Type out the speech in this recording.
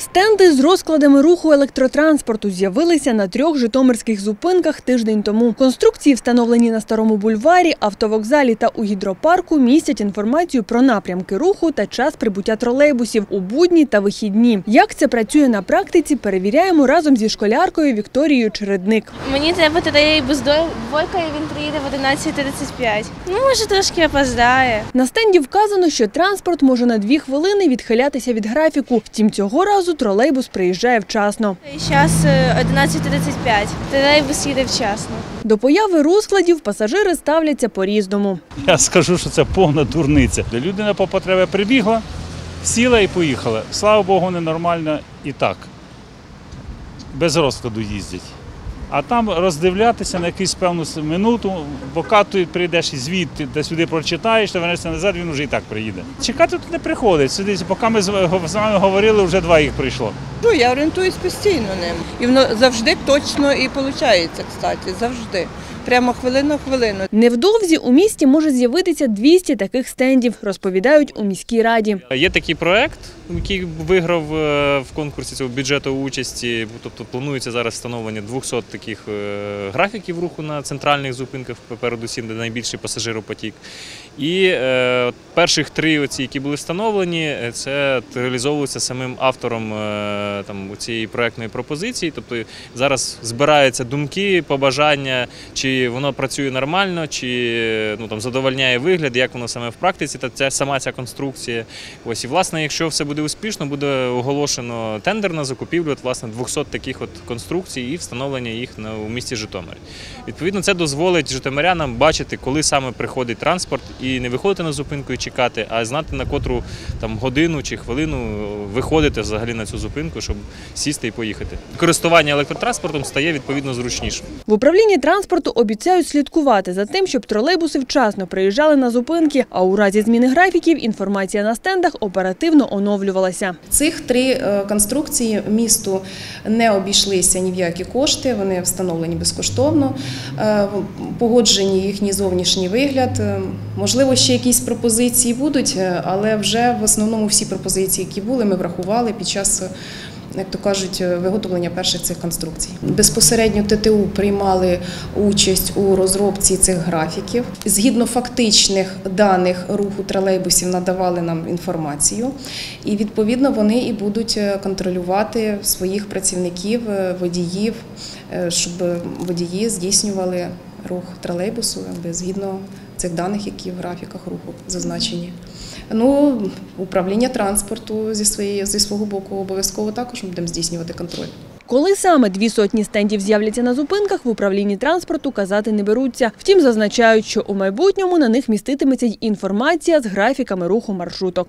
Стенди з розкладами руху електротранспорту з'явилися на трьох житомирських зупинках тиждень тому. Конструкції, встановлені на старому бульварі, автовокзалі та у гідропарку, містять інформацію про напрямки руху та час прибуття тролейбусів у будні та вихідні. Як це працює на практиці, перевіряємо разом зі школяркою Вікторією Чередник. Мені треба тролейбус до двойка, і він приїде в 11.35. Ну, може, трошки опоздає. На стенді вказано, що транспорт може на дві хвилини відхилятися від графіку. Втім, цього разу тролейбус приїжджає вчасно. Зараз 11.35. Тролейбус їде вчасно. До появи розкладів пасажири ставляться по-різному. Я скажу, що це повна дурниця. Людина по потребі прибігла, сіла і поїхала. Слава Богу, ненормально і так. Без розкладу їздять. А там роздивлятися на якусь певну минуту, поки ти прийдеш і звідти, де сюди прочитаєш, то вернешся назад, він вже і так приїде. Чекати тут не приходить. Сидить, поки ми з вами говорили, вже два їх прийшло. Ну, я орієнтуюсь постійно ним. І воно завжди точно і виходить, кстати, завжди. Прямо хвилина в хвилину. Невдовзі у місті може з'явитися 200 таких стендів, розповідають у міській раді. Є такий проект, який виграв е, в конкурсі цього бюджету участі. Тобто планується зараз встановлення 200 таких е, графіків руху на центральних зупинках, передусім, де найбільший пасажиропотік. І е, перших три, оці, які були встановлені, це реалізовується самим автором там, цієї проектної пропозиції. Тобто зараз збираються думки, побажання, чи воно працює нормально, чи ну, там, задовольняє вигляд, як воно саме в практиці, та ця сама ця конструкція. Ось, і власне, якщо все буде успішно, буде оголошено тендер на закупівлю от, власне, 200 таких от конструкцій і встановлення їх на, у місті Житомирі. Відповідно, це дозволить житомирянам бачити, коли саме приходить транспорт, і не виходити на зупинку і чекати, а знати на котру там, годину чи хвилину виходити взагалі на цю зупинку, щоб сісти і поїхати. Користування електротранспортом стає відповідно зручнішим. В управлінні транспорту обіцяють слідкувати за тим, щоб тролейбуси вчасно приїжджали на зупинки, а у разі зміни графіків інформація на стендах оперативно оновлювалася. Цих три е, конструкції місту не обійшлися ні в які кошти, вони встановлені безкоштовно, Е, погоджені їхній зовнішній вигляд. Е, Можливо, ще якісь пропозиції будуть, але вже в основному всі пропозиції, які були, ми врахували під час. Як то кажуть, е, виготовлення перших цих конструкцій безпосередньо ТТУ приймали участь у розробці цих графіків. Згідно фактичних даних руху тролейбусів надавали нам інформацію, і відповідно вони і будуть е, контролювати своїх працівників, е, водіїв, щоб водії здійснювали рух тролейбусу якби, згідно цих даних, які в графіках руху зазначені. Ну, управління транспорту зі своєї зі свого боку обов'язково також будемо здійснювати контроль. Коли саме дві сотні стендів з'являться на зупинках, в управлінні транспорту казати не беруться. Втім, зазначають, що у майбутньому на них міститиметься й інформація з графіками руху маршруток.